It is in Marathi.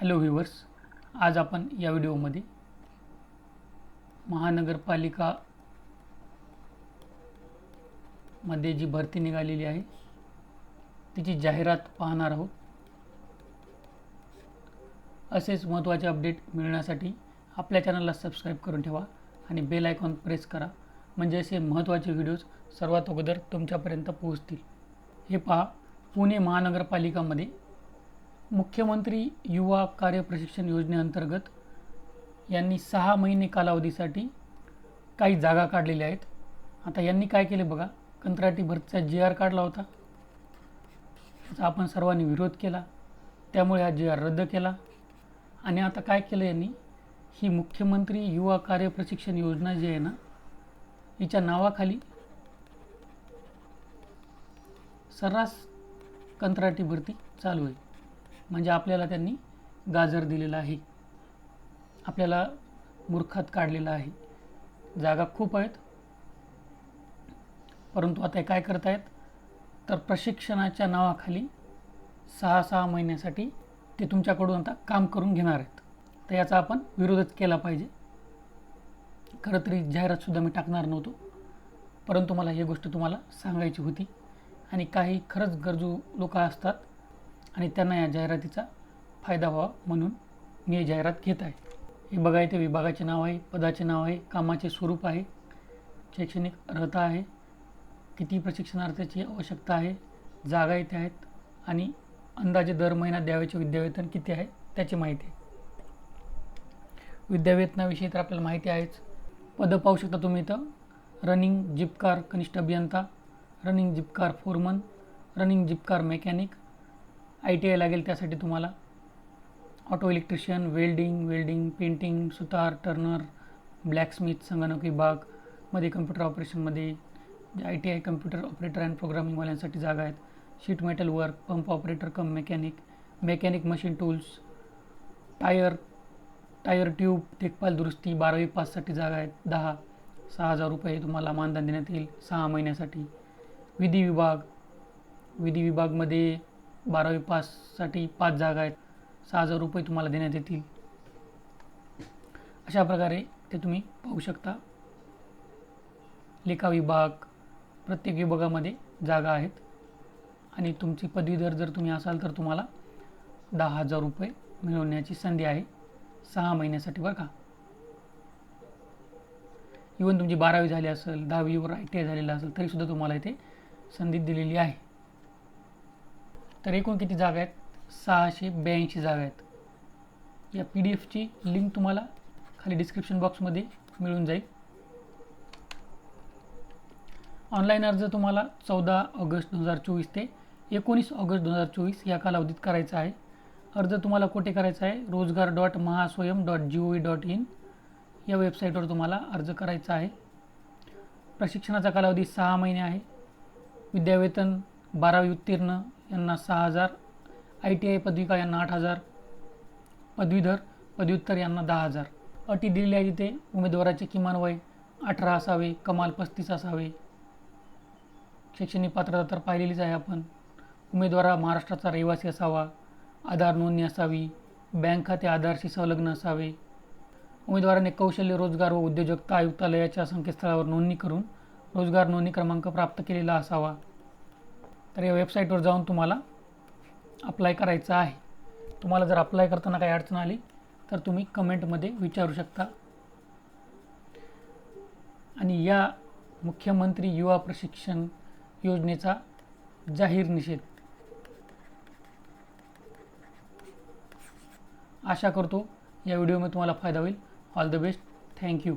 हॅलो व्ह्युअर्स आज आपण या व्हिडिओमध्ये महानगरपालिका मध्ये जी भरती निघालेली आहे तिची जाहिरात पाहणार आहोत. असेच महत्त्वाचे अपडेट मिळण्यासाठी आपल्या चॅनलला सबस्क्राईब करून ठेवा आणि बेल आयकॉन प्रेस करा म्हणजे असे महत्त्वाचे व्हिडिओज सर्वात अगोदर तुमच्यापर्यंत पोहोचतील. हे पहा पुणे महानगरपालिकामध्ये मुख्यमंत्री युवा कार्य प्रशिक्षण योजनेअंतर्गत यांनी सहा महिने कालावधीसाठी काही जागा काढलेल्या आहेत. आता यांनी काय केले बघा? कंत्राटी भरतीचा जी आर काढला होता. त्याचा आपण सर्वांनी विरोध केला. त्यामुळे हा जी आर रद्द केला. आणि आता काय केलं यांनी? ही मुख्यमंत्री युवा कार्य प्रशिक्षण योजना जी आहे ना हिच्या नावाखाली सर्रास कंत्राटी भरती चालू आहे. म्हणजे आपल्याला त्यांनी गाजर दिलेला आहे. आपल्याला मूर्खात काढलेला आहे. जागा खूप आहेत. परंतु आता हे काय करतायत? तर प्रशिक्षणाच्या नावाखाली सहा सहा महिन्यासाठी ते तुमच्याकडून आता काम करून घेणार आहेत. तर याचा आपण विरोधच केला पाहिजे. खरं तरी जाहिरातसुद्धा मी टाकणार नव्हतो. परंतु मला ही गोष्ट तुम्हाला सांगायची होती. आणि काही खरंच गरजू लोक असतात आणि त्यांना या जाहिरातीचा फायदा व्हावा म्हणून मी ही जाहिरात घेत आहे. हे बघा इथे विभागाचे नाव आहे पदाचे नाव आहे कामाचे स्वरूप आहे शैक्षणिक अर्हता आहे किती प्रशिक्षणार्थाची आवश्यकता आहे जागा इथे आहेत आणि अंदाजे दर महिना द्यावयाचे विद्यावेतन किती आहे त्याची माहिती आहे. विद्यावेतनाविषयी तर आपल्याला माहिती आहेच. पदं पाहू शकता तुम्ही इथं. रनिंग जिपकार कनिष्ठ अभियंता रनिंग जिपकार फोरमन रनिंग जिपकार मेकॅनिक आय टी आय लागेल त्यासाठी तुम्हाला. Auto electrician welding welding painting सुतार टर्नर ब्लॅकस्मिथ संगणक विभागमध्ये कम्प्युटर ऑपरेशनमध्ये I T I computer operator and प्रोग्रामिंगवाल्यांसाठी जागा आहेत. Sheet metal work pump operator cum mechanic mechanic machine tools tyre tyre tube देखभाल दुरुस्ती बारावी पाससाठी जागा आहेत. दहा सहा हजार रुपये तुम्हाला मानधन देण्यात येईल सहा महिन्यासाठी. विधी विभाग विधी विभागमध्ये बारावी पाससाठी पाच जागा आहेत. सहा हजार रुपये तुम्हाला देण्यात येतील. अशा प्रकारे ते तुम्ही पाहू शकता. लेखा विभाग प्रत्येक विभागामध्ये जागा आहेत. आणि तुमची पदवीधर जर तुम्ही असाल तर तुम्हाला दहा हजार रुपये मिळवण्याची संधी आहे. सहा महिन्यासाठी बरं का. इवन तुमची बारावी झाली असेल दहावीवर आय टी आय झालेलं असेल तरीसुद्धा तुम्हाला इथे संधी दिलेली आहे. तर एकूण किती जागा आहेत? सहाशे ब्याऐंशी जागा आहेत. या पी डी एफची लिंक तुम्हाला खाली डिस्क्रिप्शन बॉक्समध्ये मिळून जाईल. ऑनलाईन अर्ज तुम्हाला चौदा ऑगस्ट दोन हजार चोवीस ते एकोणीस ऑगस्ट दोन हजार चोवीस या कालावधीत करायचा आहे. अर्ज तुम्हाला कुठे करायचा आहे? रोजगार dot Mahaswayam dot G O V dot in या वेबसाईटवर तुम्हाला अर्ज करायचा आहे. प्रशिक्षणाचा कालावधी सहा महिने आहे. विद्यावेतन बारावी उत्तीर्ण यांना सहा हजार. आय टी आय पदविका यांना आठ हजार. पदवीधर पदव्युत्तर यांना दहा हजार. अटी दिलेली आहे तिथे. उमेदवाराचे किमान वय अठरा असावे कमाल पस्तीस असावे. शैक्षणिक पात्रता तर पाहिलेलीच आहे आपण. उमेदवार हा महाराष्ट्राचा रहिवासी असावा. आधार नोंदणी असावी. बँक खाते आधारशी संलग्न असावे. उमेदवाराने कौशल्य रोजगार व उद्योजकता आयुक्तालयाच्या संकेतस्थळावर नोंदणी करून रोजगार नोंदणी क्रमांक प्राप्त केलेला असावा. तर या वेबसाईटवर जाऊन तुम्हाला अप्लाय करायचं आहे. तुम्हाला जर अप्लाय करताना काही अडचण आली तर तुम्ही कमेंटमध्ये विचारू शकता. आणि या मुख्यमंत्री युवा प्रशिक्षण योजनेचा जाहीर निषेध. आशा करतो या व्हिडिओमध्ये तुम्हाला फायदा होईल. All the best thank you